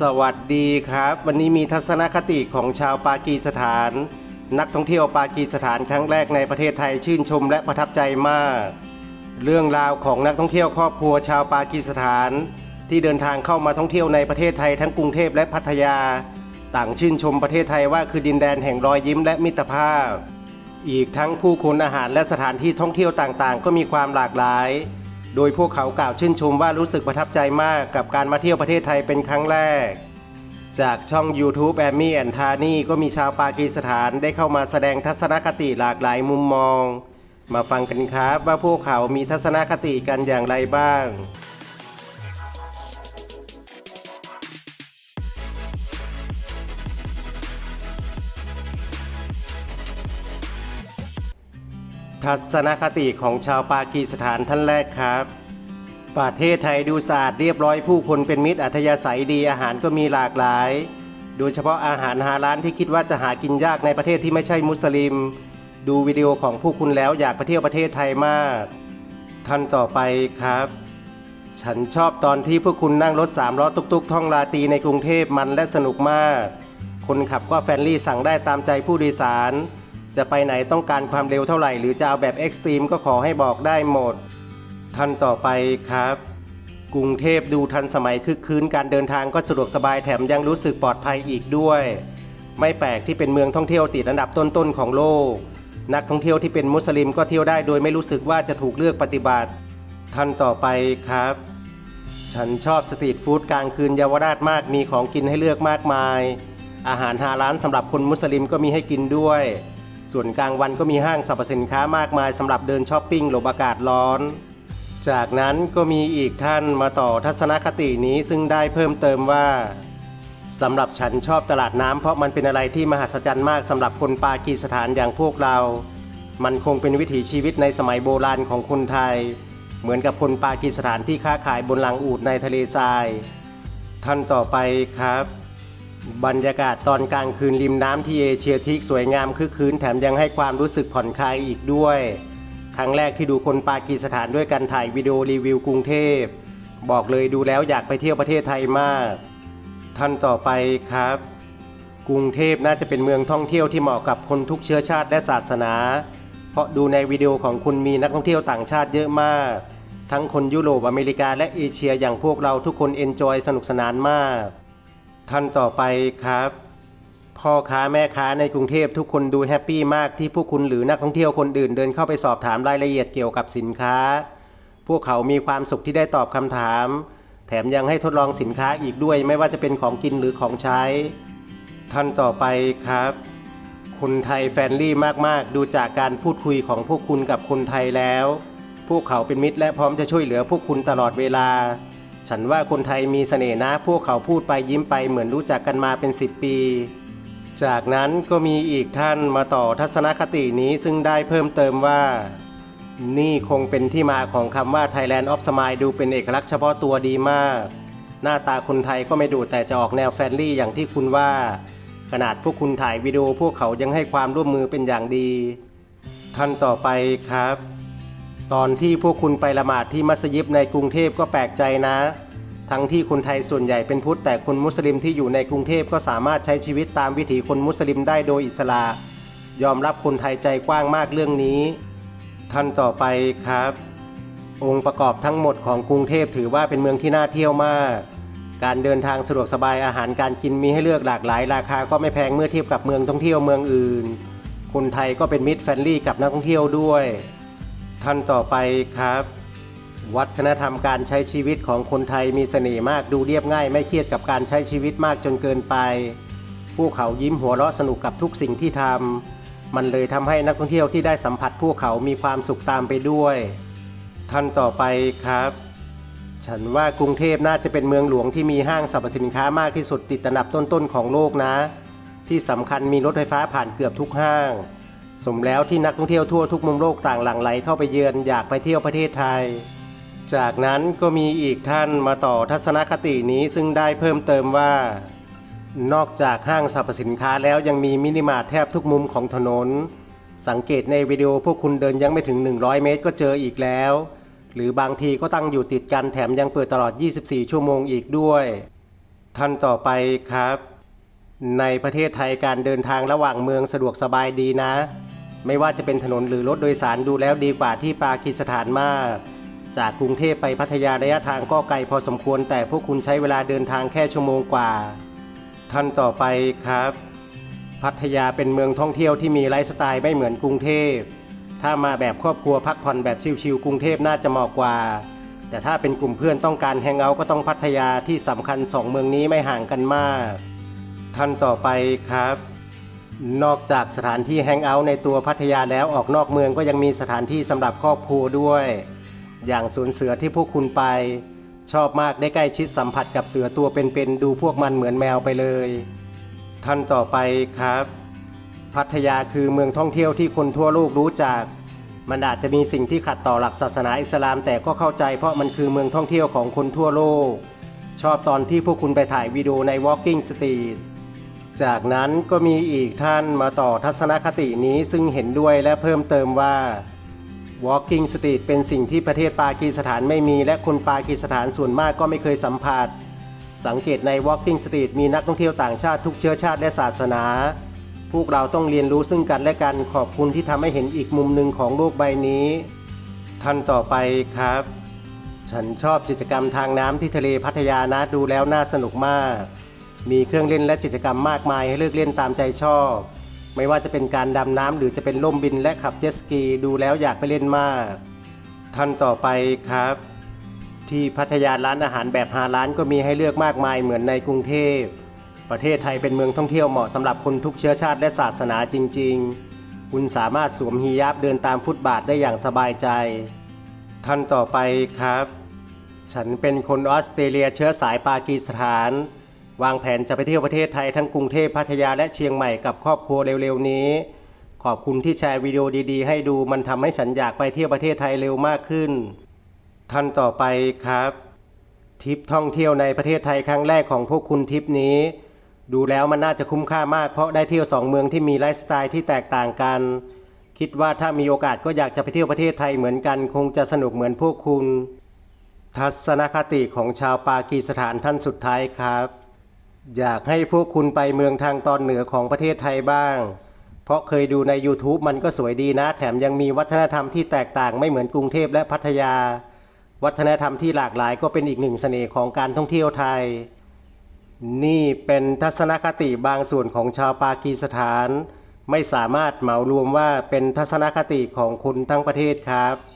สวัสดีครับ วันนี้มีทัศนคติของชาวปากีสถาน นักท่องเที่ยวปากีสถานครั้งแรกในประเทศไทยชื่นชมและประทับใจมาก เรื่องราวของนักท่องเที่ยวครอบครัวชาวปากีสถาน ที่เดินทางเข้ามาท่องเที่ยวในประเทศไทยทั้งกรุงเทพและพัทยา ต่างชื่นชมประเทศไทยว่าคือดินแดนแห่งรอยยิ้มและมิตรภาพ อีกทั้งผู้คนอาหารและสถานที่ท่องเที่ยวต่างๆ ก็มีความหลากหลาย โดยพวกเขากล่าวชื่นชมว่ารู้สึกประทับใจมากกับการมาเที่ยวประเทศไทยเป็นครั้งแรก จากช่อง YouTube แอมมี่แอนทานี่ก็มีชาวปากีสถานได้เข้ามาแสดงทัศนคติหลากหลายมุมมอง มาฟังกันครับว่าพวกเขามีทัศนคติกันอย่างไรบ้าง ทัศนคติของชาวปากีสถานท่านแรกครับ ประเทศไทยดูสะอาดเรียบร้อยผู้คนเป็นมิตรอัธยาศัยดีอาหารก็มีหลากหลาย โดยเฉพาะอาหารฮาลานที่คิดว่าจะหากินยากในประเทศที่ไม่ใช่มุสลิม ดูวิดีโอของผู้คุณแล้วอยากไปเที่ยวประเทศไทยมาก ท่านต่อไปครับ ฉันชอบตอนที่พวกคุณนั่งรถสามล้อตุกๆท่องลาตีในกรุงเทพมันและสนุกมาก คนขับก็แฟนลี่สั่งได้ตามใจผู้โดยสาร จะไปไหนต้องการความเร็วเท่าไหร่ หรือจะเอาแบบเอ็กซ์ตรีมก็ขอให้บอกได้หมด ท่านต่อไปครับ กรุงเทพดูทันสมัยคึกคืนการเดินทางก็สะดวกสบายแถมยังรู้สึกปลอดภัยอีกด้วย ไม่แปลกที่เป็นเมืองท่องเที่ยวติดอันดับต้นๆของโลก นักท่องเที่ยวที่เป็นมุสลิมก็เที่ยวได้โดยไม่รู้สึกว่าจะถูกเลือกปฏิบัติ ท่านต่อไปครับ ฉันชอบสตรีทฟู้ดกลางคืนเยาวราชมากมีของกินให้เลือกมากมาย อาหารฮาร้านสำหรับคนมุสลิมก็มีให้กินด้วย ส่วนกลางวันก็มีห้างสรรพสินค้ามากมายสำหรับเดินช้อปปิ้งหลบอากาศร้อน จากนั้นก็มีอีกท่านมาต่อทัศนคตินี้ซึ่งได้เพิ่มเติมว่าสำหรับฉันชอบตลาดน้ำเพราะมันเป็นอะไรที่มหัศจรรย์มากสำหรับคนปากีสถานอย่างพวกเรา มันคงเป็นวิถีชีวิตในสมัยโบราณของคนไทย เหมือนกับคนปากีสถานที่ค้าขายบนหลังอูดในทะเลทราย ท่านต่อไปครับ บรรยากาศตอนกลางคืนริมน้ำที่เอเชียทิกสวยงามคึกคืนแถมยังให้ความรู้สึกผ่อนคลายอีกด้วย ครั้งแรกที่ดูคนปากีสถานด้วยกันถ่ายวิดีโอรีวิวกรุงเทพ บอกเลยดูแล้วอยากไปเที่ยวประเทศไทยมาก ท่านต่อไปครับ กรุงเทพน่าจะเป็นเมืองท่องเที่ยวที่เหมาะกับคนทุกเชื้อชาติและศาสนา เพราะดูในวิดีโอของคุณมีนักท่องเที่ยวต่างชาติเยอะมาก ทั้งคนยุโรปอเมริกาและเอเชียอย่างพวกเราทุกคนเอนจอยสนุกสนานมาก ท่านต่อไปครับ พ่อค้าแม่ค้าในกรุงเทพทุกคนดูแฮปปี้มากที่พวกคุณหรือนักท่องเที่ยวคนอื่นเดินเข้าไปสอบถามรายละเอียดเกี่ยวกับสินค้า พวกเขามีความสุขที่ได้ตอบคำถาม แถมยังให้ทดลองสินค้าอีกด้วยไม่ว่าจะเป็นของกินหรือของใช้ ท่านต่อไปครับ คนไทยแฟนลี่มากๆ ดูจากการพูดคุยของพวกคุณกับคนไทยแล้ว พวกเขาเป็นมิตรและพร้อมจะช่วยเหลือพวกคุณตลอดเวลา ฉันว่าคนไทยมีเสน่ห์นะ พวกเขาพูดไปยิ้มไปเหมือนรู้จักกันมาเป็น10ปี จากนั้นก็มีอีกท่านมาต่อทัศนคตินี้ซึ่งได้เพิ่มเติมว่า นี่คงเป็นที่มาของคำว่า Thailand of Smile ดูเป็นเอกลักษณ์เฉพาะตัวดีมาก หน้าตาคนไทยก็ไม่ดูแต่จะออกแนวแฟนลี่อย่างที่คุณว่า ขนาดพวกคุณถ่ายวิดีโอพวกเขายังให้ความร่วมมือเป็นอย่างดี ท่านต่อไปครับ ตอนที่พวกคุณไปละหมาดที่มัสยิดในกรุงเทพก็แปลกใจนะ ทั้งที่คนไทยส่วนใหญ่เป็นพุทธแต่คนมุสลิมที่อยู่ในกรุงเทพก็สามารถใช้ชีวิตตามวิถีคนมุสลิมได้โดยอิสระยอมรับคนไทยใจกว้างมากเรื่องนี้ ท่านต่อไปครับ องค์ประกอบทั้งหมดของกรุงเทพถือว่าเป็นเมืองที่น่าเที่ยวมาก การเดินทางสะดวกสบายอาหารการกินมีให้เลือกหลากหลาย ราคาก็ไม่แพงเมื่อเทียบกับเมืองท่องเที่ยวเมืองอื่น คนไทยก็เป็นมิตรแฟนลี่กับนักท่องเที่ยวด้วย ท่านต่อไปครับ วัฒนธรรมการใช้ชีวิตของคนไทยมีเสน่ห์มากดูเรียบง่าย ไม่เครียดกับการใช้ชีวิตมากจนเกินไปพวกเขายิ้มหัวเราะสนุกกับทุกสิ่งที่ทำมันเลยทำให้นักท่องเที่ยวที่ได้สัมผัสพวกเขามีความสุขตามไปด้วย ท่านต่อไปครับ ฉันว่ากรุงเทพน่าจะเป็นเมืองหลวงที่มีห้างสรรพสินค้ามากที่สุดติดอันดับต้นๆของโลกนะ ที่สำคัญมีรถไฟฟ้าผ่านเกือบทุกห้าง สมแล้วที่นักท่องเที่ยวทั่วทุกมุมโลกต่างหลั่งไหลเข้าไปเยือนอยากไปเที่ยวประเทศไทย จากนั้นก็มีอีกท่านมาต่อทัศนคตินี้ซึ่งได้เพิ่มเติมว่า นอกจากห้างสรรพสินค้าแล้วยังมีมินิมาร์ทแทบทุกมุมของถนน สังเกตในวิดีโอพวกคุณเดินยังไม่ถึง 100 เมตรก็เจออีกแล้ว หรือบางทีก็ตั้งอยู่ติดกันแถมยังเปิดตลอด 24 ชั่วโมงอีกด้วย ท่านต่อไปครับ ในประเทศไทยการเดินทางระหว่างเมืองสะดวกสบายดีนะ ไม่ว่าจะเป็นถนนหรือรถโดยสารดูแล้วดีกว่าที่ปากีสถานมาก จากกรุงเทพไปพัทยาระยะทางก็ไกลพอสมควร แต่พวกคุณใช้เวลาเดินทางแค่ชั่วโมงกว่า ท่านต่อไปครับ พัทยาเป็นเมืองท่องเที่ยวที่มีไลฟ์สไตล์ไม่เหมือนกรุงเทพ ถ้ามาแบบครอบครัวพักผ่อนแบบชิลๆกรุงเทพน่าจะเหมาะกว่า แต่ถ้าเป็นกลุ่มเพื่อนต้องการแฮงเอาท์ก็ต้องพัทยาที่สำคัญสองเมืองนี้ไม่ห่างกันมาก ท่านต่อไปครับ นอกจากสถานที่แฮงเอาท์ในตัวพัทยาแล้วออกนอกเมืองก็ยังมีสถานที่สำหรับครอบครัวด้วย อย่างสวนเสือที่พวกคุณไป ชอบมากได้ใกล้ชิดสัมผัสกับเสือตัวเป็นๆดูพวกมันเหมือนแมวไปเลย ท่านต่อไปครับ พัทยาคือเมืองท่องเที่ยวที่คนทั่วโลกรู้จักมันอาจจะมีสิ่งที่ขัดต่อหลักศาสนาอิสลามแต่ก็เข้าใจเพราะมันคือเมืองท่องเที่ยวของคนทั่วโลก ชอบตอนที่พวกคุณไปถ่ายวิดีโอใน Walking Street จากนั้นก็มีอีกท่านมาต่อทัศนคตินี้ซึ่งเห็นด้วยและเพิ่มเติมว่า Walking Street เป็นสิ่งที่ประเทศปากีสถานไม่มี และคนปากีสถานส่วนมากก็ไม่เคยสัมผัส สังเกตใน Walking Street มีนักท่องเที่ยวต่างชาติทุกเชื้อชาติและศาสนา พวกเราต้องเรียนรู้ซึ่งกันและกันขอบคุณที่ทำให้เห็นอีกมุมหนึ่งของโลกใบนี้ ท่านต่อไปครับ ฉันชอบกิจกรรมทางน้ำที่ทะเลพัทยานะดูแล้วน่าสนุกมาก มีเครื่องเล่นและกิจกรรมมากมายให้เลือกเล่นตามใจชอบ ไม่ว่าจะเป็นการดำน้ำหรือจะเป็นล่มบินและขับเจ็ตสกีดูแล้วอยากไปเล่นมาก ท่านต่อไปครับ ที่พัทยาร้านอาหารแบบฮาร้านก็มีให้เลือกมากมายเหมือนในกรุงเทพ ประเทศไทยเป็นเมืองท่องเที่ยวเหมาะสำหรับคนทุกเชื้อชาติและศาสนาจริง ๆ คุณสามารถสวมฮีญาบเดินตามฟุตบาทได้อย่างสบายใจ ท่านต่อไปครับ ฉันเป็นคนออสเตรเลียเชื้อสายปากีสถาน วางแผนจะไปเที่ยวประเทศไทยทั้งกรุงเทพพัทยาและเชียงใหม่กับครอบครัวเร็วๆนี้ ขอบคุณที่แชร์วิดีโอดีๆ ให้ดูมันทำให้ฉันอยากไปเที่ยวประเทศไทยเร็วมากขึ้น ท่านต่อไปครับทริปท่องเที่ยวในประเทศไทยครั้งแรกของพวกคุณทริปนี้ ดูแล้วมันน่าจะคุ้มค่ามากเพราะได้เที่ยวสองเมืองที่มีไลฟ์สไตล์ที่แตกต่างกัน คิดว่าถ้ามีโอกาสก็อยากจะไปเที่ยวประเทศไทยเหมือนกันคงจะสนุกเหมือนพวกคุณ ทัศนคติของชาวปากีสถานท่านสุดท้ายครับ อยากให้พวกคุณไปเมืองทางตอนเหนือของประเทศไทยบ้าง เพราะเคยดูใน YouTube มันก็สวยดีนะ แถมยังมีวัฒนธรรมที่แตกต่างไม่เหมือนกรุงเทพและพัทยา วัฒนธรรมที่หลากหลายก็เป็นอีกหนึ่งเสน่ห์ของการท่องเที่ยวไทย นี่เป็นทัศนคติบางส่วนของชาวปากีสถาน ไม่สามารถเหมารวมว่าเป็นทัศนคติของคนทั้งประเทศครับ